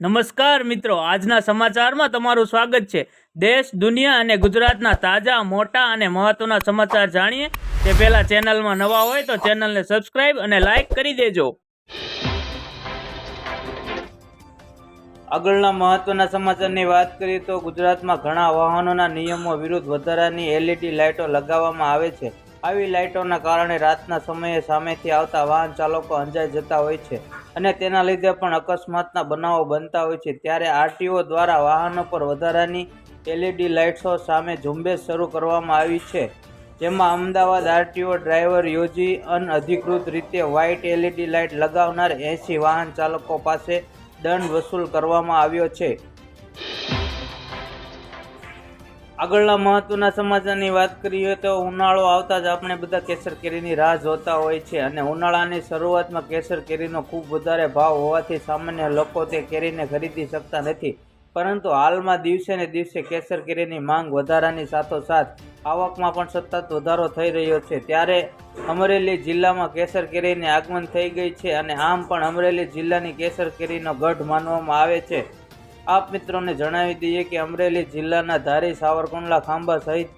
નમસ્કાર મિત્રો, આજના સમાચારમાં તમારું સ્વાગત છે. દેશ, દુનિયા અને ગુજરાતના તાજા, મોટા અને મહત્વના સમાચાર જાણીએ. તે પહેલા ચેનલમાં નવા હોય તો ચેનલને સબસ્ક્રાઇબ અને લાઇક કરી દેજો. આગળના મહત્વના સમાચારની વાત કરીએ તો ગુજરાતમાં ઘણા વાહનોના નિયમો વિરુદ્ધ વધારાની એલઈડી લાઇટો લગાવવામાં આવે છે. આવી લાઇટોના કારણે રાતના સમયે સામેથી આવતા વાહન ચાલકો અંજાઈ જતા હોય છે અને તેના લીધે પણ અકસ્માતના બનાવો બનતા હોય છે. ત્યારે આરટીઓ દ્વારા વાહનો પર વધારાની એલઈડી લાઇટ્સો સામે ઝુંબેશ શરૂ કરવામાં આવી છે. જેમાં અમદાવાદ આરટીઓ ડ્રાઈવર યોજી અનઅધિકૃત રીતે વ્હાઇટ એલઈડી લાઇટ લગાવનાર એંસી વાહન ચાલકો પાસે દંડ વસૂલ કરવામાં આવ્યો છે. આગળના મહત્વના સમાચારની વાત કરીએ તો ઉનાળો આવતા જ આપણે બધા કેસર કેરીની રાહ જોતા હોય છે અને ઉનાળાની શરૂઆતમાં કેસર કેરીનો ખૂબ વધારે ભાવ હોવાથી સામાન્ય લોકો તે કેરીને ખરીદી શકતા નથી. પરંતુ હાલમાં દિવસે ને દિવસે કેસર કેરીની માંગ વધારાની સાથોસાથ આવકમાં પણ સતત વધારો થઈ રહ્યો છે. ત્યારે અમરેલી જિલ્લામાં કેસર કેરીની આગમન થઈ ગઈ છે અને આમ પણ અમરેલી જિલ્લાની કેસર કેરીનો ગઢ માનવામાં આવે છે. આપ મિત્રોને જણાવી દઈએ કે અમરેલી જિલ્લાના ધારી સાવરકુંડલા ખાંભા સહિત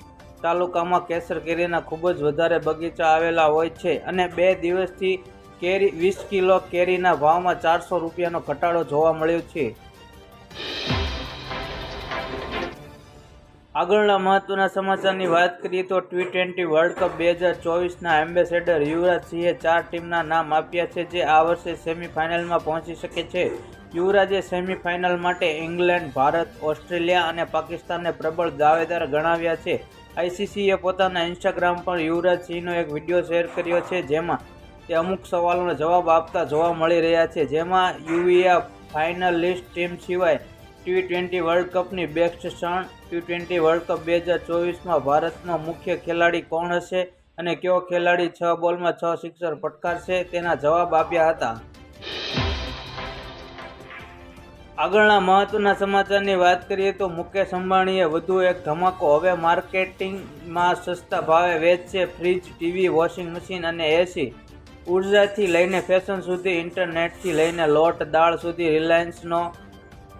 તાલુકામાં કેસર કેરીના ખૂબ જ વધારે બગીચા આવેલા હોય છે અને બે દિવસથી કેરી વીસ કિલો કેરીના ભાવમાં ચારસો રૂપિયાનો ઘટાડો જોવા મળ્યો છે. આગળના મહત્વના સમાચારની વાત કરીએ તો ટી ટ્વેન્ટી વર્લ્ડ કપ બે હજાર ચોવીસના એમ્બેસેડર યુવરાજ સિંહે ચાર ટીમના નામ આપ્યા છે જે આ વર્ષે સેમીફાઇનલમાં પહોંચી શકે છે. યુવરાજે સેમીફાઇનલ માટે ઇંગ્લેન્ડ, ભારત, ઓસ્ટ્રેલિયા અને પાકિસ્તાનને પ્રબળ દાવેદાર ગણાવ્યા છે. આઈસીસીએ પોતાના ઇન્સ્ટાગ્રામ પર યુવરાજ સિંહનો એક વીડિયો શેર કર્યો છે, જેમાં તે અમુક સવાલોનો જવાબ આપતા જોવા મળી રહ્યા છે. જેમાં યુવીએ ફાઇનલ લિસ્ટ ટીમ સિવાય ટી ટ્વેન્ટી વર્લ્ડ કપની બેસ્ટ ક્ષણ, ટી ટ્વેન્ટી વર્લ્ડ કપ બે હજાર ચોવીસમાં ભારતનો મુખ્ય ખેલાડી કોણ હશે અને કયો ખેલાડી છ બોલમાં છ સિક્સર ફટકારશે તેના જવાબ આપ્યા હતા. આગળના મહત્વના સમાચારની વાત કરીએ તો મુકેશ અંબાણીએ વધુ એક ધમાકો. હવે માર્કેટિંગમાં સસ્તા ભાવે વેચશે ફ્રીજ ટીવી વોશિંગ મશીન અને એસી. ઉર્જાથી લઈને ફેશન સુધી, ઇન્ટરનેટથી લઈને લોટ, દાળ સુધી રિલાયન્સનો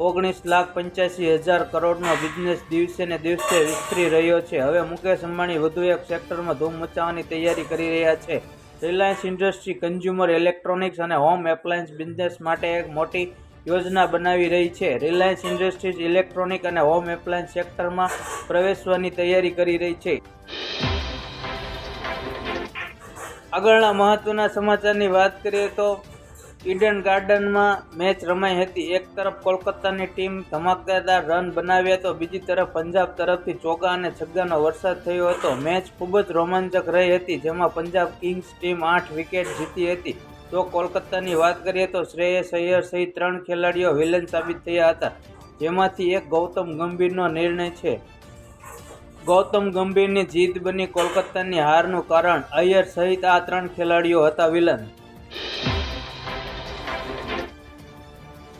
ઓગણીસ લાખ પંચ્યાસી હજાર કરોડનો બિઝનેસ દિવસે ને દિવસે વિસ્તરી રહ્યો છે. હવે મુકેશ અંબાણી વધુ એક સેક્ટરમાં ધૂમ મચાવવાની તૈયારી કરી રહ્યા છે. રિલાયન્સ ઇન્ડસ્ટ્રી કન્ઝ્યુમર ઇલેક્ટ્રોનિક્સ અને હોમ એપ્લાયન્સ બિઝનેસ માટે એક મોટી યોજના બનાવી રહી છે. રિલાયન્સ ઇન્ડસ્ટ્રીઝ ઇલેક્ટ્રોનિક અને હોમ એપ્લાયન્સ સેક્ટરમાં પ્રવેશવાની તૈયારી કરી રહી છે. આગળના મહત્વના સમાચારની વાત કરીએ તો ઇડન ગાર્ડનમાં મેચ રમાઈ હતી. એક તરફ કોલકાતાની ટીમ ધમાકેદાર રન બનાવ્યા તો બીજી તરફ પંજાબ તરફથી ચોગ્ગા અને છગ્ગાનો વરસાદ થયો હતો. મેચ ખૂબ જ રોમાંચક રહી હતી, જેમાં પંજાબ કિંગ્સ ટીમ આઠ વિકેટ જીતી હતી. તો કોલકાતાની વાત કરીએ તો શ્રેયસ અય્યર સહિત ત્રણ ખેલાડીઓ વિલન સાબિત થયા હતા. જેમાંથી એક ગૌતમ ગંભીરનો નિર્ણય છે. ગૌતમ ગંભીરની જીત બની કોલકાતાની હારનું કારણ અય્યર સહિત આ ત્રણ ખેલાડીઓ હતા વિલન.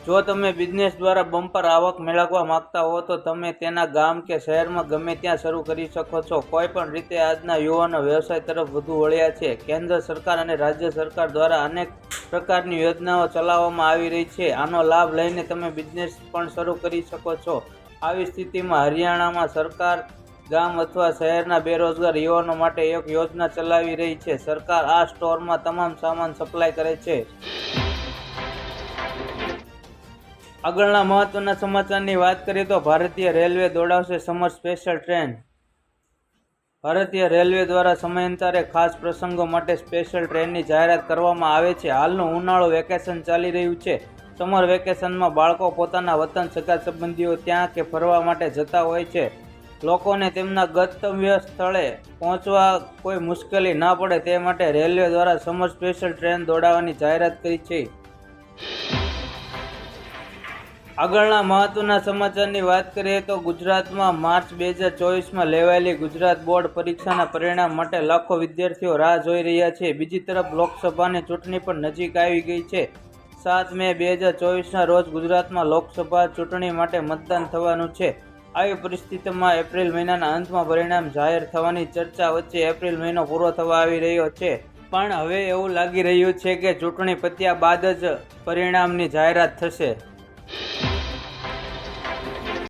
જો તમે બિઝનેસ દ્વારા બમ્પર આવક મેળવવા માંગતા હો, તો તમે તેના ગામ કે શહેરમાં ગમે ત્યાં શરૂ કરી શકો છો. કોઈ પણ રીતે આજના યુવાનો વ્યવસાય તરફ વધુ વળ્યા છે. કેન્દ્ર સરકાર અને રાજ્ય સરકાર દ્વારા અનેક પ્રકારની યોજનાઓ ચલાવવામાં આવી રહી છે. આનો લાભ લઈને તમે બિઝનેસ પણ શરૂ કરી શકો છો. આવી સ્થિતિમાં હરિયાણામાં સરકાર ગામ અથવા શહેરના બેરોજગાર યુવાનો માટે એક યોજના ચલાવી રહી છે. સરકાર આ સ્ટોરમાં તમામ સામાન સપ્લાય કરે છે. આગળના મહત્વના સમાચારની વાત કરીએ તો ભારતીય રેલવે દોડાવશે સમર સ્પેશિયલ ટ્રેન. ભારતીય રેલવે દ્વારા સમયાંતરે ખાસ પ્રસંગો માટે સ્પેશિયલ ટ્રેનની જાહેરાત કરવામાં આવે છે. હાલનું ઉનાળો વેકેશન ચાલી રહ્યું છે. સમર વેકેશનમાં બાળકો પોતાના વતન સગા સંબંધીઓ ત્યાં કે ફરવા માટે જતા હોય છે. લોકોને તેમના ગંતવ્ય સ્થળે પહોંચવા કોઈ મુશ્કેલી ના પડે તે માટે રેલવે દ્વારા સમર સ્પેશિયલ ટ્રેન દોડાવવાની જાહેરાત કરી છે. આગળના મહત્વના સમાચારની વાત કરીએ તો ગુજરાતમાં માર્ચ બે હજાર ચોવીસમાં લેવાયેલી ગુજરાત બોર્ડ પરીક્ષાના પરિણામ માટે લાખો વિદ્યાર્થીઓ રાહ જોઈ રહ્યા છે. બીજી તરફ લોકસભાની ચૂંટણી પણ નજીક આવી ગઈ છે. સાત મે બે હજાર ચોવીસના રોજ ગુજરાતમાં લોકસભા ચૂંટણી માટે મતદાન થવાનું છે. આવી પરિસ્થિતિમાં એપ્રિલ મહિનાના અંતમાં પરિણામ જાહેર થવાની ચર્ચા વચ્ચે એપ્રિલ મહિનો પૂરો થવા આવી રહ્યો છે. પણ હવે એવું લાગી રહ્યું છે કે ચૂંટણી પત્યા બાદ જ પરિણામની જાહેરાત થશે. Yeah.